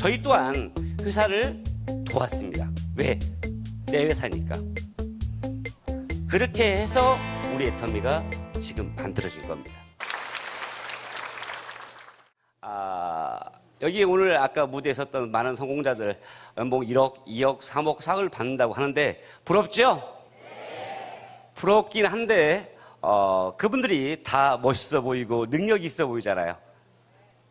저희 또한 회사를 도왔습니다. 왜? 내 회사니까. 그렇게 해서 우리 애터미가 지금 만들어진 겁니다. 아, 여기 오늘 아까 무대에 섰던 많은 성공자들 연봉 1억, 2억, 3억, 4억을 받는다고 하는데 부럽죠? 부럽긴 한데 어, 그분들이 다 멋있어 보이고 능력이 있어 보이잖아요.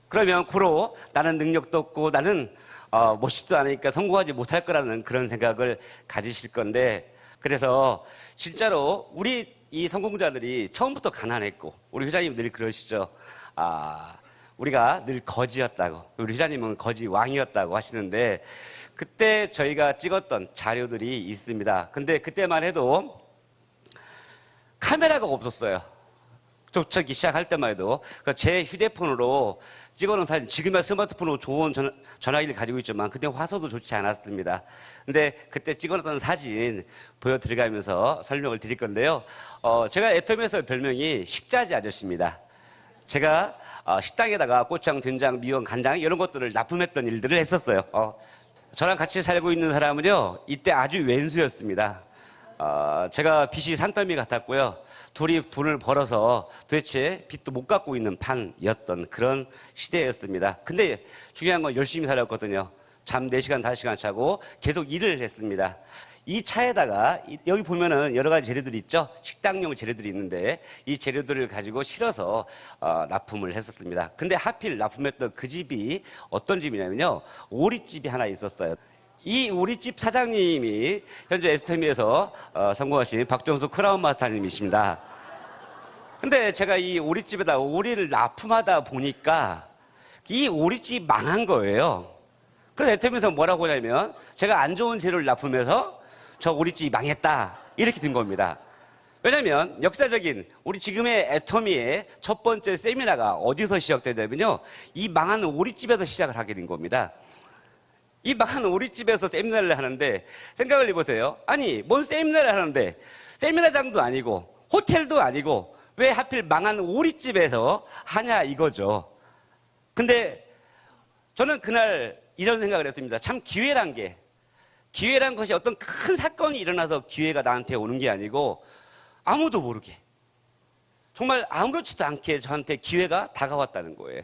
그러면 고로 나는 능력도 없고 나는 어, 멋있지도 않으니까 성공하지 못할 거라는 그런 생각을 가지실 건데 그래서 진짜로 우리 이 성공자들이 처음부터 가난했고 우리 회장님 늘 그러시죠. 아, 우리가 늘 거지였다고 우리 회장님은 거지 왕이었다고 하시는데 그때 저희가 찍었던 자료들이 있습니다. 근데 그때만 해도 카메라가 없었어요. 조척이 시작할 때만 해도 그제 휴대폰으로 찍어놓은 사진 지금은 스마트폰으로 좋은 전, 전화 기를 가지고 있지만 그때 화소도 좋지 않았습니다. 근데 그때 찍어놨던 사진 보여드리면서 설명을 드릴 건데요. 어, 제가 애터미에서 별명이 식자지 아저씨입니다. 제가 어, 식당에다가 고추장, 된장, 미원, 간장 이런 것들을 납품했던 일들을 했었어요. 어, 저랑 같이 살고 있는 사람은요 이때 아주 왼수였습니다. 어, 제가 빚이 산더미 같았고요. 둘이 돈을 벌어서 도대체 빚도 못 갚고 있는 판이었던 그런 시대였습니다. 근데 중요한 건 열심히 살았거든요. 잠 4시간, 5시간 자고 계속 일을 했습니다. 이 차에다가 이- 여기 보면은 여러 가지 재료들이 있죠. 식당용 재료들이 있는데 이 재료들을 가지고 실어서 어, 납품을 했었습니다. 근데 하필 납품했던 그 집이 어떤 집이냐면요. 오리집이 하나 있었어요. 이 우리 집 사장님이 현재 에스테미에서 어, 성공하신 박정수 크라운 마스터님이십니다. 근데 제가 이 오리집에다 오리를 납품하다 보니까 이 오리집 망한 거예요. 그래서 에스테미에서 뭐라고 하냐면 제가 안 좋은 재료를 납품해서 저 오리집 망했다. 이렇게 된 겁니다. 왜냐면 역사적인 우리 지금의 애터미의 첫 번째 세미나가 어디서 시작되냐면요. 이 망한 오리집에서 시작을 하게 된 겁니다. 이 망한 오리집에서 세미나를 하는데 생각을 해보세요. 아니, 뭔 세미나를 하는데 세미나장도 아니고 호텔도 아니고 왜 하필 망한 오리집에서 하냐 이거죠. 근데 저는 그날 이런 생각을 했습니다. 참 기회란 게 기회란 것이 어떤 큰 사건이 일어나서 기회가 나한테 오는 게 아니고 아무도 모르게 정말 아무렇지도 않게 저한테 기회가 다가왔다는 거예요.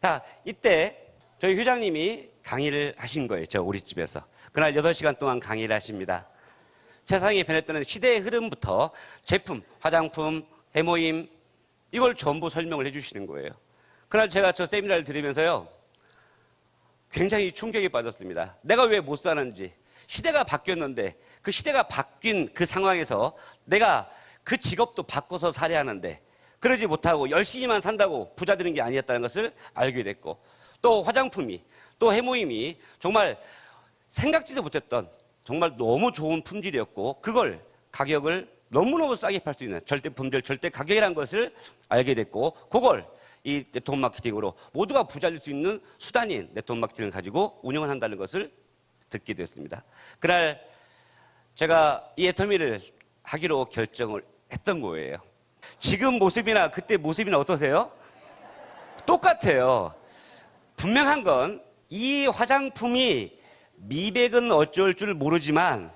자, 이때 저희 회장님이 강의를 하신 거예요. 저 우리 집에서. 그날 8시간 동안 강의를 하십니다. 세상이 변했다는 시대의 흐름부터 제품, 화장품, 해모임 이걸 전부 설명을 해 주시는 거예요. 그날 제가 저 세미나를 들으면서요. 굉장히 충격에 빠졌습니다. 내가 왜 못 사는지. 시대가 바뀌었는데 그 시대가 바뀐 그 상황에서 내가 그 직업도 바꿔서 살아야 하는데 그러지 못하고 열심히만 산다고 부자 되는 게 아니었다는 것을 알게 됐고 또 화장품이 또 해모임이 정말 생각지도 못했던 정말 너무 좋은 품질이었고 그걸 가격을 너무너무 싸게 팔 수 있는 절대 품질, 절대 가격이라는 것을 알게 됐고 그걸 이 네트워크 마케팅으로 모두가 부자 될 수 있는 수단인 네트워크 마케팅을 가지고 운영을 한다는 것을 듣게 됐습니다. 그날 제가 이 애터미를 하기로 결정을 했던 거예요. 지금 모습이나 그때 모습이나 어떠세요? 똑같아요. 분명한 건 이 화장품이 미백은 어쩔 줄 모르지만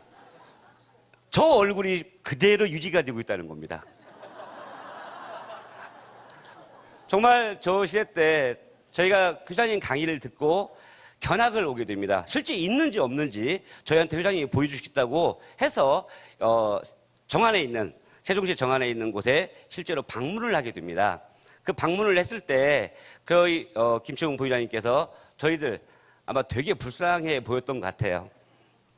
저 얼굴이 그대로 유지가 되고 있다는 겁니다. 정말 저 시대 때 저희가 회장님 강의를 듣고 견학을 오게 됩니다. 실제 있는지 없는지 저희한테 회장님이 보여주시겠다고 해서 어, 정안에 있는 세종시 정안에 있는 곳에 실제로 방문을 하게 됩니다. 그 방문을 했을 때 그 어, 김채웅 부회장님께서 저희들 아마 되게 불쌍해 보였던 것 같아요.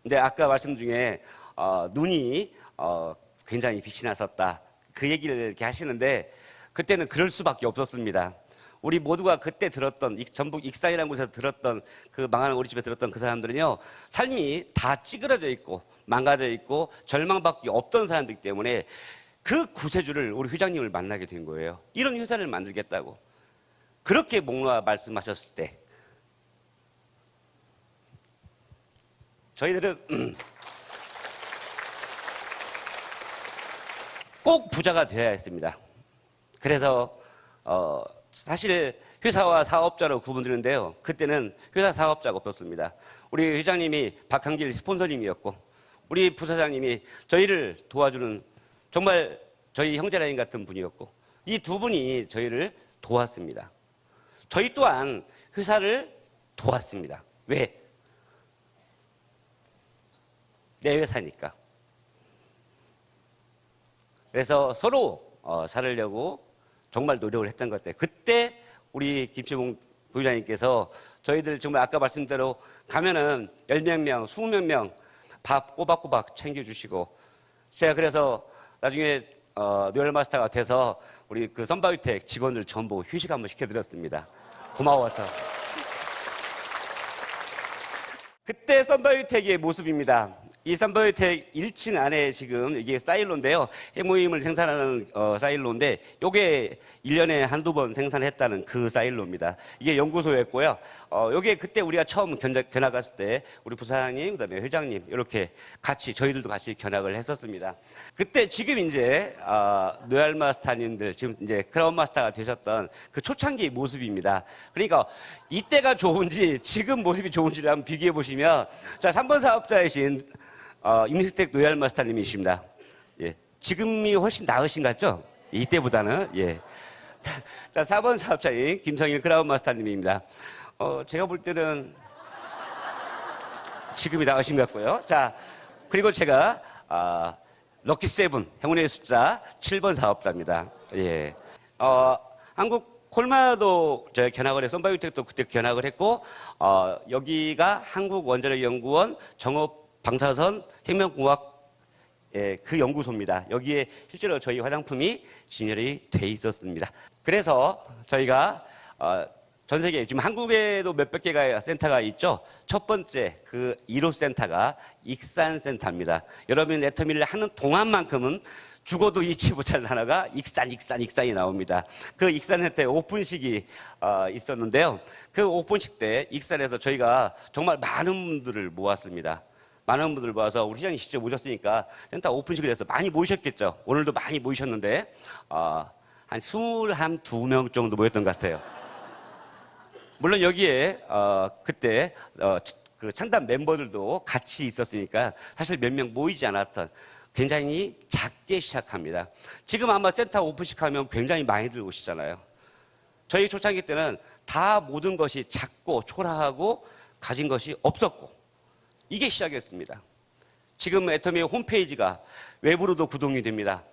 근데 아까 말씀 중에 어, 눈이 어, 굉장히 빛이 났었다. 그 얘기를 이렇게 하시는데 그때는 그럴 수밖에 없었습니다. 우리 모두가 그때 들었던 이- 전북 익산이라는 곳에서 들었던 그 망하는 우리 집에 들었던 그 사람들은요 삶이 다 찌그러져 있고 망가져 있고 절망밖에 없던 사람들이기 때문에 그 구세주를 우리 회장님을 만나게 된 거예요. 이런 회사를 만들겠다고 그렇게 목놓아 말씀하셨을 때 저희들은 꼭 부자가 되어야 했습니다. 그래서 어, 사실 회사와 사업자로 구분되는데요. 그때는 회사 사업자가 없었습니다. 우리 회장님이 박한길 스폰서님이었고 우리 부사장님이 저희를 도와주는 정말 저희 형제라인 같은 분이었고 이 두 분이 저희를 도왔습니다. 저희 또한 회사를 도왔습니다. 왜? 내 회사니까. 그래서 서로 어, 살으려고 정말 노력을 했던 것 같아요. 그때 우리 김치봉 부회장님께서 저희들 정말 아까 말씀대로 가면은 열몇 명, 스무 몇 명 밥 꼬박꼬박 챙겨주시고 제가 그래서 나중에 어, 노열 마스터가 돼서 우리 그 썬바이텍 직원들 전부 휴식 한번 시켜드렸습니다. 고마워서. 그때 썬바이텍의 모습입니다. 이 썬바이텍 1층 안에 지금 이게 사일로인데요. 해모임을 생산하는 어, 사일로인데 요게 1년에 한두 번 생산했다는 그 사일로입니다. 이게 연구소였고요. 어, 요게 그때 우리가 처음 견, 견학 갔을 때 우리 부사장님, 그다음에 회장님 이렇게 같이 저희들도 같이 견학을 했었습니다. 그때 지금 이제 어, 노얄 마스터님들 지금 이제 크라운 마스터가 되셨던 그 초창기 모습입니다. 그러니까 이때가 좋은지 지금 모습이 좋은지를 한번 비교해 보시면 자 3번 사업자이신 어, 임스텍 노얄 마스터님이십니다. 예. 지금이 훨씬 나으신 것 같죠? 이때보다는 예. 자 4번 사업자인 김성일 크라운 마스터님입니다. 어, 제가 볼 때는 지금이 나으신 것 같고요. 자 그리고 제가 아, 럭키 세븐 행운의 숫자 7번 사업자입니다. 예. 어, 한국 콜마도 저희 견학을 해서 썬바이오텍도 그때 견학을 했고 어, 여기가 한국원자력연구원 정업 방사선 생명공학 예, 그 연구소입니다. 여기에 실제로 저희 화장품이 진열이 돼 있었습니다. 그래서 저희가 어, 전 세계 지금 한국에도 몇백 개가 센터가 있죠. 첫 번째 그 1호 센터가 익산 센터입니다. 여러분 레터밀을 하는 동안만큼은 죽어도 잊지 못할 단어가 익산, 익산, 익산이 나옵니다. 그 익산 센터에 오픈식이 어, 있었는데요. 그 오픈식 때 익산에서 저희가 정말 많은 분들을 모았습니다. 많은 분들 모아서 우리 회장님 직접 모셨으니까 센터 오픈식을 해서 많이 모이셨겠죠. 오늘도 많이 모이셨는데 어, 한 21명 정도 모였던 것 같아요. 물론 여기에 어, 그때 어, 그 창단 멤버들도 같이 있었으니까 사실 몇 명 모이지 않았던 굉장히 작게 시작합니다. 지금 아마 센터 오픈식 하면 굉장히 많이들 오시잖아요. 저희 초창기 때는 다 모든 것이 작고 초라하고 가진 것이 없었고 이게 시작이었습니다. 지금 애터미의 홈페이지가 외부로도 구동이 됩니다.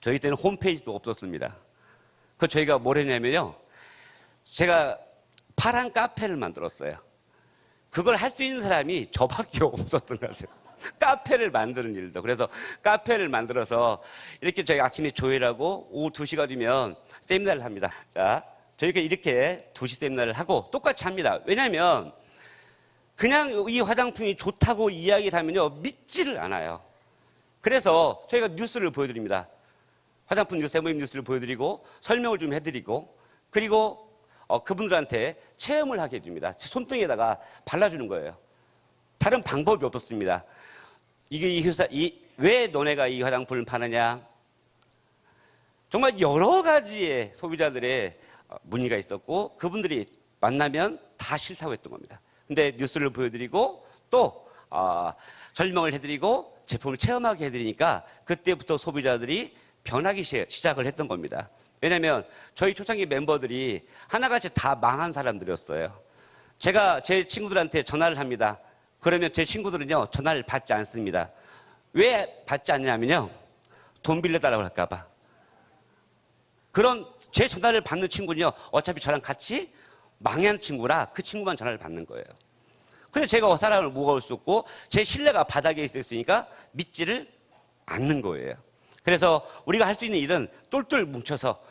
저희 때는 홈페이지도 없었습니다. 그 저희가 뭘 했냐면요. 제가 파란 카페를 만들었어요. 그걸 할 수 있는 사람이 저밖에 없었던 것 같아요. 카페를 만드는 일도. 그래서 카페를 만들어서 이렇게 저희 아침에 조회하고 오후 2시가 되면 세미나를 합니다. 자, 저희가 이렇게 2시 세미나를 하고 똑같이 합니다. 왜냐하면 그냥 이 화장품이 좋다고 이야기를 하면요. 믿지를 않아요. 그래서 저희가 뉴스를 보여드립니다. 화장품 뉴스, 모임 뉴스를 보여드리고 설명을 좀 해드리고 그리고 어, 그분들한테 체험을 하게 해줍니다. 손등에다가 발라주는 거예요. 다른 방법이 없었습니다. 이게 이 회사, 이, 왜 너네가 이 화장품을 파느냐? 정말 여러 가지의 소비자들의 어, 문의가 있었고 그분들이 만나면 다 싫다고 했던 겁니다. 근데 뉴스를 보여드리고 또 어, 설명을 해드리고 제품을 체험하게 해드리니까 그때부터 소비자들이 변하기 시작을 했던 겁니다. 왜냐하면 저희 초창기 멤버들이 하나같이 다 망한 사람들이었어요. 제가 제 친구들한테 전화를 합니다. 그러면 제 친구들은요 전화를 받지 않습니다. 왜 받지 않냐면요 돈 빌려달라고 할까봐. 그런 제 전화를 받는 친구는요 어차피 저랑 같이 망한 친구라 그 친구만 전화를 받는 거예요. 근데 제가 사람을 모아올 수 없고 제 신뢰가 바닥에 있었으니까 믿지를 않는 거예요. 그래서 우리가 할 수 있는 일은 똘똘 뭉쳐서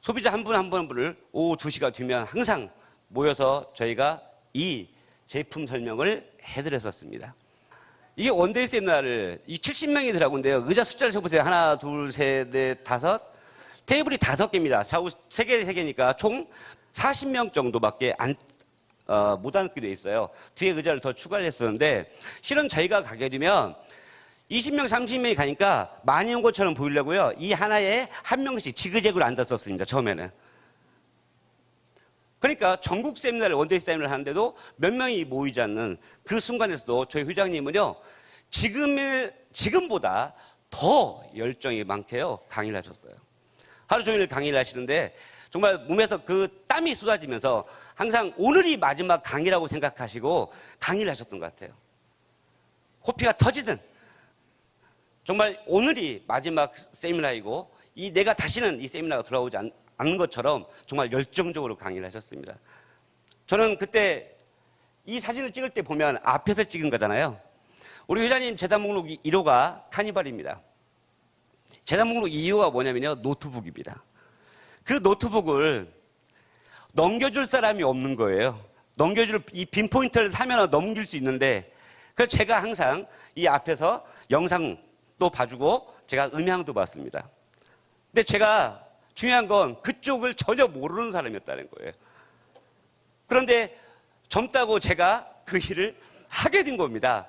소비자 한 분 한 분을 오후 2시가 되면 항상 모여서 저희가 이 제품 설명을 해드렸었습니다. 이게 원데이 세미나를 이 70명이 들어가는데요. 의자 숫자를 쳐보세요. 하나, 둘, 셋, 넷, 다섯. 테이블이 다섯 개입니다. 좌우 세 개, 세 개니까 총 40명 정도밖에 안, 어, 못 앉게 돼 있어요. 뒤에 의자를 더 추가를 했었는데, 실은 저희가 가게 되면 20명, 30명이 가니까 많이 온 것처럼 보이려고요. 이 하나에 한 명씩 지그재그로 앉았었습니다. 처음에는. 그러니까 전국 세미나를 원데이 세미나를 하는데도 몇 명이 모이지 않는 그 순간에서도 저희 회장님은요 지금의 지금보다 더 열정이 많게요 강의를 하셨어요. 하루 종일 강의를 하시는데 정말 몸에서 그 땀이 쏟아지면서 항상 오늘이 마지막 강의라고 생각하시고 강의를 하셨던 것 같아요. 코피가 터지든 정말 오늘이 마지막 세미나이고 이 내가 다시는 이 세미나가 돌아오지 않, 않는 것처럼 정말 열정적으로 강의를 하셨습니다. 저는 그때 이 사진을 찍을 때 보면 앞에서 찍은 거잖아요. 우리 회장님 재단 목록 1호가 카니발입니다. 재단 목록 2호가 뭐냐면요. 노트북입니다. 그 노트북을 넘겨줄 사람이 없는 거예요. 넘겨줄 이 빈 포인트를 사면 넘길 수 있는데 그래서 제가 항상 이 앞에서 영상도 봐주고 제가 음향도 봤습니다. 근데 제가 중요한 건 그쪽을 전혀 모르는 사람이었다는 거예요. 그런데 젊다고 제가 그 일을 하게 된 겁니다.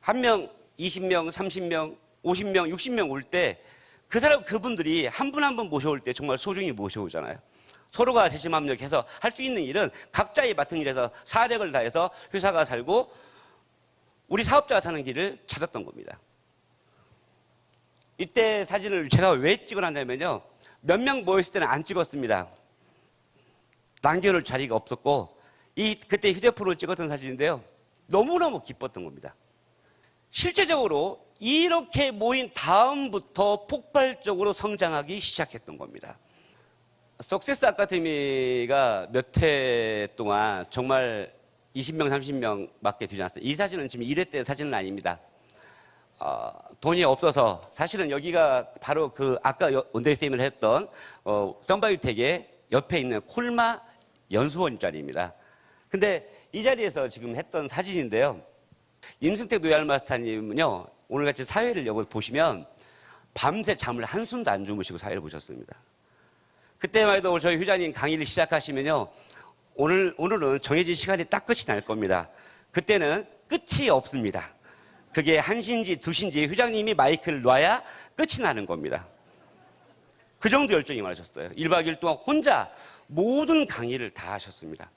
한 명, 20명, 30명, 50명, 60명 올 때 그 사람, 그분들이 한 분 한 분 모셔올 때 정말 소중히 모셔오잖아요. 서로가 재심합력해서 할 수 있는 일은 각자의 맡은 일에서 사력을 다해서 회사가 살고 우리 사업자가 사는 길을 찾았던 겁니다. 이때 사진을 제가 왜 찍어놨냐면요. 몇 명 모였을 때는 안 찍었습니다. 남겨놓을 자리가 없었고, 이, 그때 휴대폰으로 찍었던 사진인데요. 너무너무 기뻤던 겁니다. 실제적으로 이렇게 모인 다음부터 폭발적으로 성장하기 시작했던 겁니다. 석세스 아카데미가 몇 해 동안 정말 20명, 30명 밖에 되지 않았어요. 이 사진은 지금 1회 때 사진은 아닙니다. 어, 돈이 없어서 사실은 여기가 바로 그 아까 원데이쌤을 했던 어, 썬바이텍의 옆에 있는 콜마 연수원 자리입니다. 근데 이 자리에서 지금 했던 사진인데요. 임승택 노얄 마스터님은요, 오늘같이 사회를 여기 보시면 밤새 잠을 한숨도 안 주무시고 사회를 보셨습니다. 그때만 해도 저희 회장님 강의를 시작하시면요, 오늘, 오늘은 정해진 시간이 딱 끝이 날 겁니다. 그때는 끝이 없습니다. 그게 1시인지 2시인지 회장님이 마이크를 놔야 끝이 나는 겁니다. 그 정도 열정이 많으셨어요. 1박 2일 동안 혼자 모든 강의를 다 하셨습니다.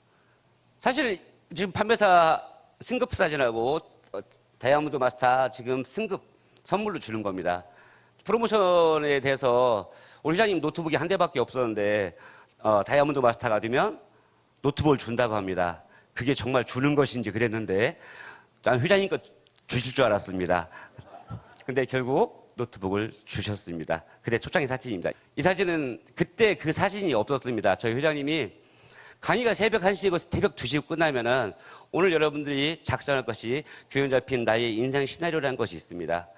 사실 지금 판매사 승급 사진하고 어, 다이아몬드 마스터 지금 승급 선물로 주는 겁니다. 프로모션에 대해서 우리 회장님 노트북이 한 대밖에 없었는데 어, 다이아몬드 마스터가 되면 노트북을 준다고 합니다. 그게 정말 주는 것인지 그랬는데 난 회장님 거 주실 줄 알았습니다. 근데 결국 노트북을 주셨습니다. 그때 초창기 사진입니다. 이 사진은 그때 그 사진이 없었습니다. 저희 회장님이 강의가 새벽 1시고 새벽 2시고 끝나면은 오늘 여러분들이 작성할 것이 교훈 잡힌 나의 인생 시나리오라는 것이 있습니다.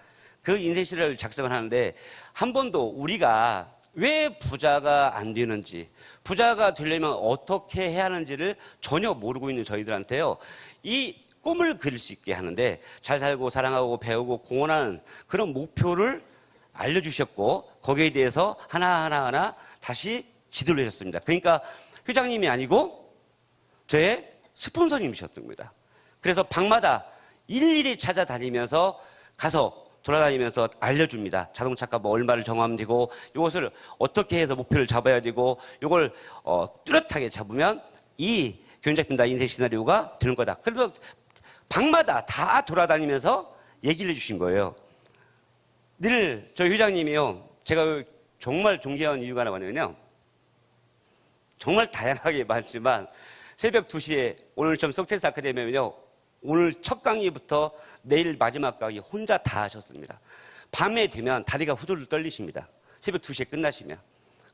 그 인생 시나리오를 작성을 하는데 한 번도 우리가 왜 부자가 안 되는지, 부자가 되려면 어떻게 해야 하는지를 전혀 모르고 있는 저희들한테요. 이 꿈을 그릴 수 있게 하는데 잘 살고 사랑하고 배우고 공헌하는 그런 목표를 알려주셨고 거기에 대해서 하나하나 하나 다시 지도를 해줬습니다. 그러니까 회장님이 아니고 저의 스폰서님이셨던 겁니다. 그래서 방마다 일일이 찾아다니면서 가서 돌아다니면서 알려줍니다. 자동차 값 얼마를 정하면 되고 이것을 어떻게 해서 목표를 잡아야 되고 이걸 어, 뚜렷하게 잡으면 이 잡힌다 인생 시나리오가 되는 거다. 그래서 방마다 다 돌아다니면서 얘기를 해주신 거예요. 늘 저희 회장님이요. 제가 정말 존경하는 이유가 하나 뭐냐면요. 정말 다양하게 많지만 새벽 2시에 오늘 좀 석세스 아카데미면요. 오늘 첫 강의부터 내일 마지막 강의 혼자 다 하셨습니다. 밤에 되면 다리가 후들들 떨리십니다. 새벽 2시에 끝나시면.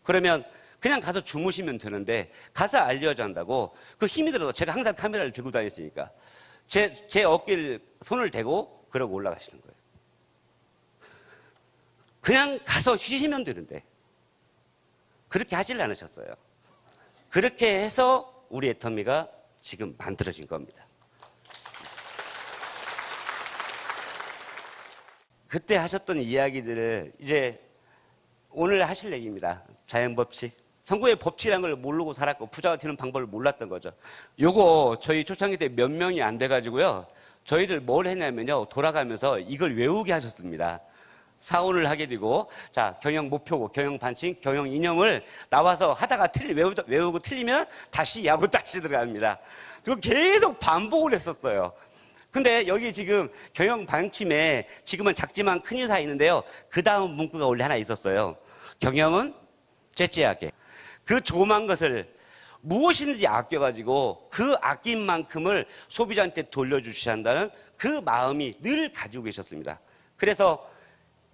그러면 그냥 가서 주무시면 되는데 가서 알려져 한다고 그 힘이 들어서 제가 항상 카메라를 들고 다녔으니까 제, 제 어깨를 손을 대고 그러고 올라가시는 거예요. 그냥 가서 쉬시면 되는데 그렇게 하질 않으셨어요. 그렇게 해서 우리 애터미가 지금 만들어진 겁니다. 그때 하셨던 이야기들을 이제 오늘 하실 얘기입니다. 자연법칙. 성공의 법칙이라는 걸 모르고 살았고 부자가 되는 방법을 몰랐던 거죠. 요거 저희 초창기 때 몇 명이 안 돼가지고요. 저희들 뭘 했냐면요. 돌아가면서 이걸 외우게 하셨습니다. 사원을 하게 되고 자 경영 목표고 경영 반칙 경영 이념을 나와서 하다가 틀리 외우, 외우고 틀리면 다시 야구 다시 들어갑니다. 그리고 계속 반복을 했었어요. 근데 여기 지금 경영 반침에 지금은 작지만 큰 의사 있는데요. 그 다음 문구가 원래 하나 있었어요. 경영은 째째하게 그 조그만 것을 무엇이든지 아껴가지고 그 아낀 만큼을 소비자한테 돌려주셔야 한다는 그 마음이 늘 가지고 계셨습니다. 그래서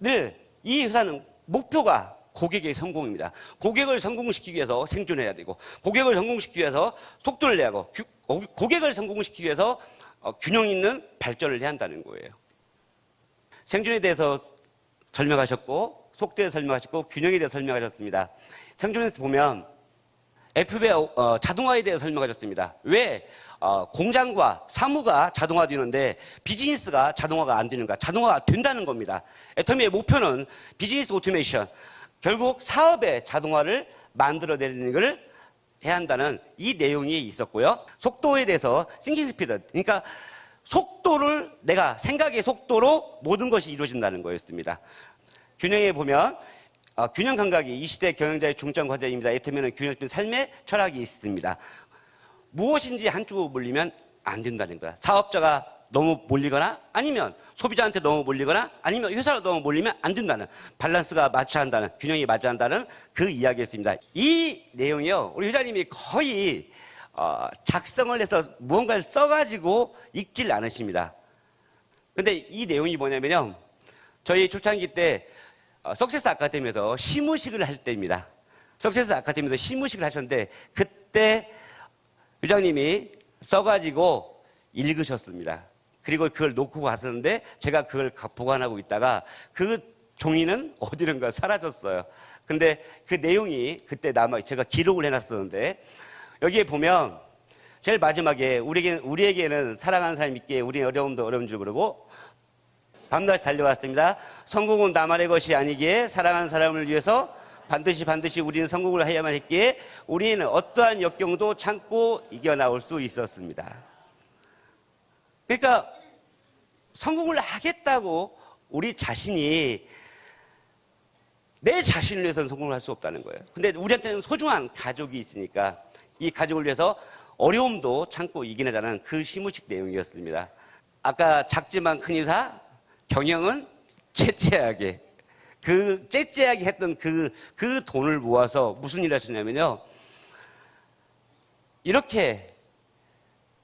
늘 이 회사는 목표가 고객의 성공입니다. 고객을 성공시키기 위해서 생존해야 되고, 고객을 성공시키기 위해서 속도를 내야 하고, 고객을 성공시키기 위해서 어, 균형 있는 발전을 해야 한다는 거예요. 생존에 대해서 설명하셨고, 속도에 대해서 설명하셨고, 균형에 대해서 설명하셨습니다. 생존에서 보면 FB의 어, 자동화에 대해 설명하셨습니다. 왜 어, 공장과 사무가 자동화되는데 비즈니스가 자동화가 안 되는가? 자동화가 된다는 겁니다. 애터미의 목표는 비즈니스 오토메이션, 결국 사업의 자동화를 만들어내는 것을 해야 한다는 이 내용이 있었고요. 속도에 대해서 싱킹 스피드, 그러니까 속도를 내가 생각의 속도로 모든 것이 이루어진다는 거였습니다. 균형에 보면 어, 균형 감각이 이 시대 경영자의 중점 과제입니다. 이를테면 균형된 삶의 철학이 있습니다. 무엇인지 한쪽으로 몰리면 안 된다는 거야. 사업자가 너무 몰리거나 아니면 소비자한테 너무 몰리거나 아니면 회사로 너무 몰리면 안 된다는 밸런스가 맞춰야 한다는 균형이 맞춰야 한다는 그 이야기였습니다. 이 내용이요. 우리 회장님이 거의 어, 작성을 해서 무언가를 써가지고 읽질 않으십니다. 근데 이 내용이 뭐냐면요. 저희 초창기 때 어, 석세스 아카데미에서 시무식을 할 때입니다. 석세스 아카데미에서 시무식을 하셨는데 그때 회장님이 써가지고 읽으셨습니다. 그리고 그걸 놓고 갔었는데 제가 그걸 가- 보관하고 있다가 그 종이는 어디론가 사라졌어요. 근데 그 내용이 그때 남아 제가 기록을 해놨었는데 여기에 보면 제일 마지막에 우리에게, 우리에게는 사랑하는 사람이 있기에 우리는 어려움도 어려운 줄 모르고 밤낮 달려왔습니다. 성공은 나만의 것이 아니기에 사랑하는 사람을 위해서 반드시 반드시 우리는 성공을 해야만 했기에 우리는 어떠한 역경도 참고 이겨나올 수 있었습니다. 그러니까 성공을 하겠다고 우리 자신이 내 자신을 위해서는 성공을 할 수 없다는 거예요. 근데 우리한테는 소중한 가족이 있으니까 이 가족을 위해서 어려움도 참고 이겨내자는 그 시무식 내용이었습니다. 아까 작지만 큰 이사, 경영은 째째하게. 그 째째하게 했던 그, 그 돈을 모아서 무슨 일을 하셨냐면요. 이렇게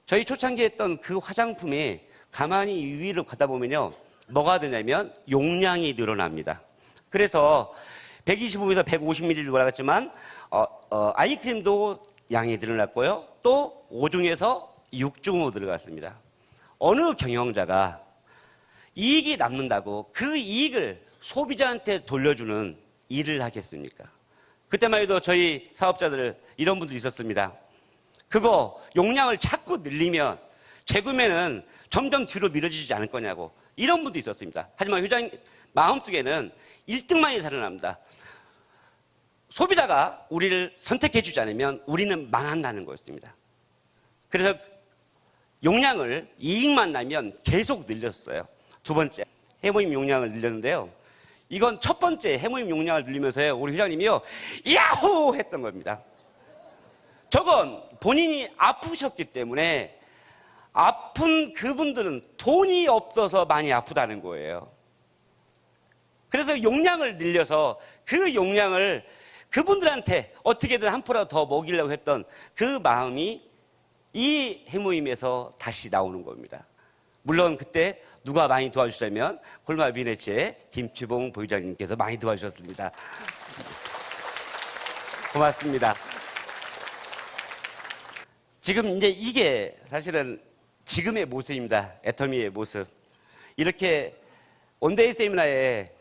저희 초창기에 했던 그 화장품이 가만히 위로 가다 보면요. 뭐가 되냐면 용량이 늘어납니다. 그래서 125에서 150ml로 올라갔지만 어, 어, 아이크림도 양이 늘어났고요. 또 5중에서 6중으로 들어갔습니다. 어느 경영자가 이익이 남는다고 그 이익을 소비자한테 돌려주는 일을 하겠습니까? 그때만 해도 저희 사업자들 이런 분들 있었습니다. 그거 용량을 자꾸 늘리면 재구매는 점점 뒤로 미뤄지지 않을 거냐고 이런 분도 있었습니다. 하지만 회장님 마음속에는 1등만이 살아납니다. 소비자가 우리를 선택해 주지 않으면 우리는 망한다는 거였습니다. 그래서 용량을 이익만 나면 계속 늘렸어요. 두 번째 해모임 용량을 늘렸는데요. 이건 첫 번째 해모임 용량을 늘리면서요. 우리 회장님이요. 야호! 했던 겁니다. 저건 본인이 아프셨기 때문에 아픈 그분들은 돈이 없어서 많이 아프다는 거예요. 그래서 용량을 늘려서 그 용량을 그분들한테 어떻게든 한 포라도 더 먹이려고 했던 그 마음이 이 해모임에서 다시 나오는 겁니다. 물론 그때 누가 많이 도와주셨냐면 콜마 비네치의 김치봉 부회장님께서 많이 도와주셨습니다. 고맙습니다. 지금 이제 이게 사실은 지금의 모습입니다. 애터미의 모습. 이렇게 온데이 세미나에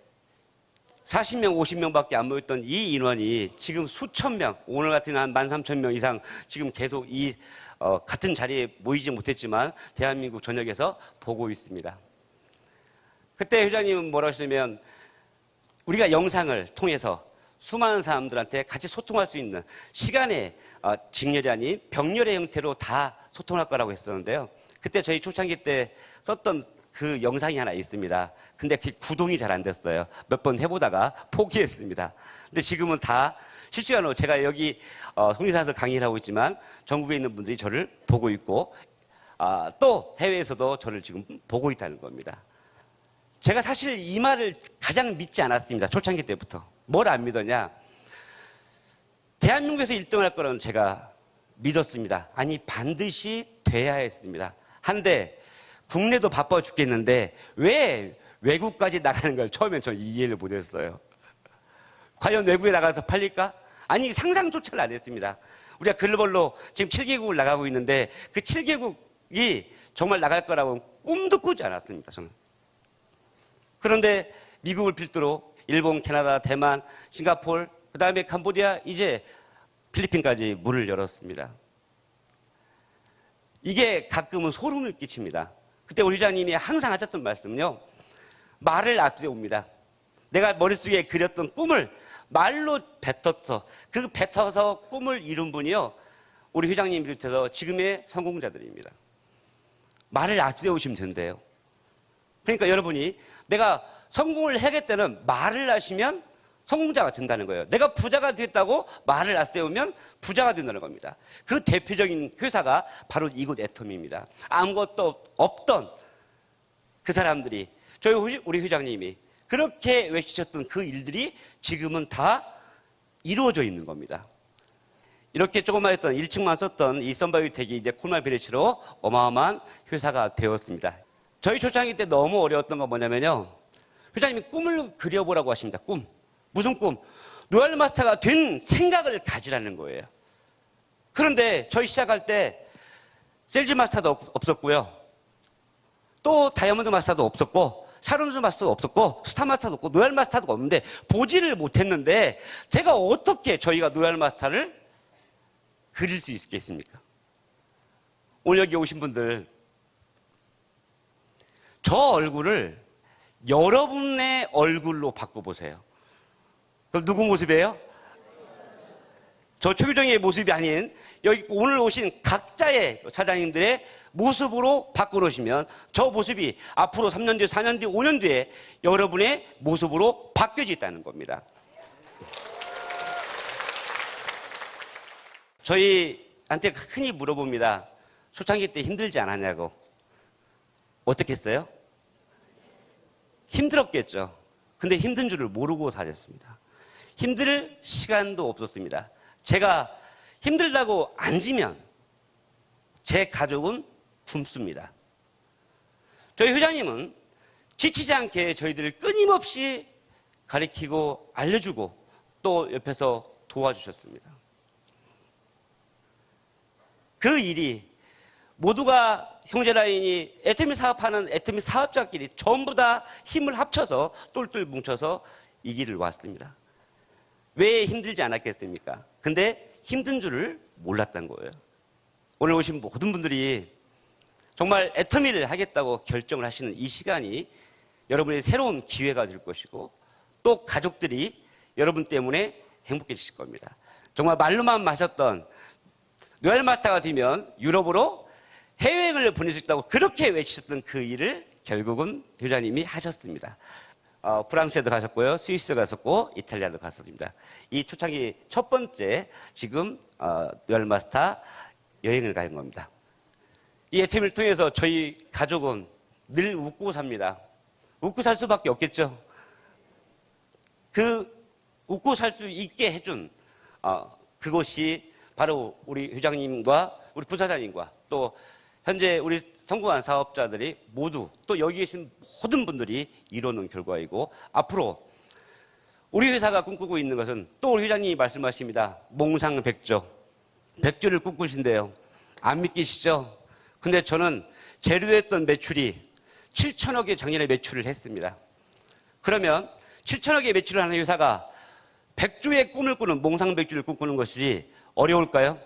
40명, 50명밖에 안 모였던 이 인원이 지금 수천 명, 오늘 같은 한 13,000명 이상 지금 계속 이 어, 같은 자리에 모이지 못했지만 대한민국 전역에서 보고 있습니다. 그때 회장님은 뭐라 하시냐면 우리가 영상을 통해서 수많은 사람들한테 같이 소통할 수 있는 시간의 어, 직렬이 아닌 병렬의 형태로 다 소통할 거라고 했었는데요. 그때 저희 초창기 때 썼던 그 영상이 하나 있습니다. 근데 그게 구동이 잘 안 됐어요. 몇 번 해보다가 포기했습니다. 근데 지금은 다 실시간으로 제가 여기 어, 송리산에서 강의를 하고 있지만 전국에 있는 분들이 저를 보고 있고 아, 또 해외에서도 저를 지금 보고 있다는 겁니다. 제가 사실 이 말을 가장 믿지 않았습니다. 초창기 때부터. 뭘 안 믿었냐? 대한민국에서 1등을 할 거라는 제가 믿었습니다. 아니, 반드시 돼야 했습니다. 한데, 국내도 바빠 죽겠는데, 왜 외국까지 나가는 걸 처음엔 저 이해를 못 했어요. 과연 외국에 나가서 팔릴까? 아니, 상상조차를 안 했습니다. 우리가 글로벌로 지금 7개국을 나가고 있는데, 그 7개국이 정말 나갈 거라고 꿈도 꾸지 않았습니다, 저는. 그런데 미국을 필두로 일본, 캐나다, 대만, 싱가폴, 그 다음에 캄보디아, 이제 필리핀까지 문을 열었습니다. 이게 가끔은 소름을 끼칩니다. 그때 우리 회장님이 항상 하셨던 말씀은요. 말을 앞세웁니다. 내가 머릿속에 그렸던 꿈을 말로 뱉었어. 그 뱉어서 꿈을 이룬 분이요. 우리 회장님 비롯해서 지금의 성공자들입니다. 말을 앞세우시면 된대요. 그러니까 여러분이 내가 성공을 해야겠다는 말을 하시면 성공자가 된다는 거예요. 내가 부자가 됐다고 말을 앞세우면 부자가 된다는 겁니다. 그 대표적인 회사가 바로 이곳 애텀입니다. 아무것도 없던 그 사람들이 저희 회- 우리 회장님이 그렇게 외치셨던 그 일들이 지금은 다 이루어져 있는 겁니다. 이렇게 조금만 했던 1층만 썼던 이 썬바이오텍이 이제 코로나 비례치로 어마어마한 회사가 되었습니다. 저희 초창기 때 너무 어려웠던 건 뭐냐면요. 회장님이 꿈을 그려보라고 하십니다. 꿈. 무슨 꿈? 로얄 마스터가 된 생각을 가지라는 거예요. 그런데 저희 시작할 때 셀즈 마스터도 없- 없었고요. 또 다이아몬드 마스터도 없었고 샤론즈 마스터도 없었고 스타 마스터도 없고 로얄 마스터도 없는데 보지를 못했는데 제가 어떻게 저희가 로얄 마스터를 그릴 수 있겠습니까? 오늘 여기 오신 분들 저 얼굴을 여러분의 얼굴로 바꿔보세요. 그럼 누구 모습이에요? 저 최규정의 모습이 아닌 여기 오늘 오신 각자의 사장님들의 모습으로 바꿔놓으시면 저 모습이 앞으로 3년 뒤, 4년 뒤, 5년 뒤에 여러분의 모습으로 바뀌어져 있다는 겁니다. 저희한테 흔히 물어봅니다. 초창기 때 힘들지 않았냐고. 어떻게 했어요? 힘들었겠죠. 근데 힘든 줄을 모르고 살았습니다. 힘들 시간도 없었습니다. 제가 힘들다고 앉으면 제 가족은 굶습니다. 저희 회장님은 지치지 않게 저희들을 끊임없이 가리키고 알려주고 또 옆에서 도와주셨습니다. 그 일이 모두가 형제 라인이 애터미 사업하는 애터미 사업자끼리 전부 다 힘을 합쳐서 똘똘 뭉쳐서 이 길을 왔습니다. 왜 힘들지 않았겠습니까? 근데 힘든 줄을 몰랐던 거예요. 오늘 오신 모든 분들이 정말 애터미를 하겠다고 결정을 하시는 이 시간이 여러분의 새로운 기회가 될 것이고 또 가족들이 여러분 때문에 행복해지실 겁니다. 정말 말로만 마셨던 노엘마타가 되면 유럽으로 해외여행을 보낼 수 있다고 그렇게 외치셨던 그 일을 결국은 회장님이 하셨습니다. 어, 프랑스에도 가셨고요, 스위스 가셨고, 이탈리아도 갔었습니다. 이 초창기 첫 번째 지금 어, 노엘마스타 여행을 가는 겁니다. 이 애템을 통해서 저희 가족은 늘 웃고 삽니다. 웃고 살 수밖에 없겠죠. 그 웃고 살 수 있게 해준 어, 그것이 바로 우리 회장님과 우리 부사장님과 또 현재 우리 성공한 사업자들이 모두 또 여기 계신 모든 분들이 이루는 결과이고 앞으로 우리 회사가 꿈꾸고 있는 것은 또 우리 회장님이 말씀하십니다. 몽상 백조. 백조를 꿈꾸신대요. 안 믿기시죠? 근데 저는 제로했던 매출이 7천억의 작년에 매출을 했습니다. 그러면 7천억의 매출을 하는 회사가 백조의 꿈을 꾸는 몽상 백조를 꿈꾸는 것이 어려울까요?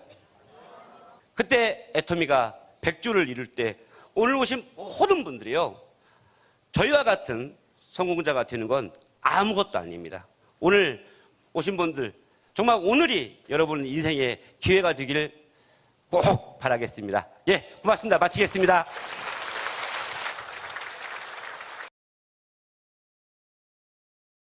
그때 애터미가 백조를 이룰 때 오늘 오신 모든 분들이요. 저희와 같은 성공자가 되는 건 아무것도 아닙니다. 오늘 오신 분들 정말 오늘이 여러분 인생의 기회가 되기를 꼭 바라겠습니다. 예, 고맙습니다. 마치겠습니다.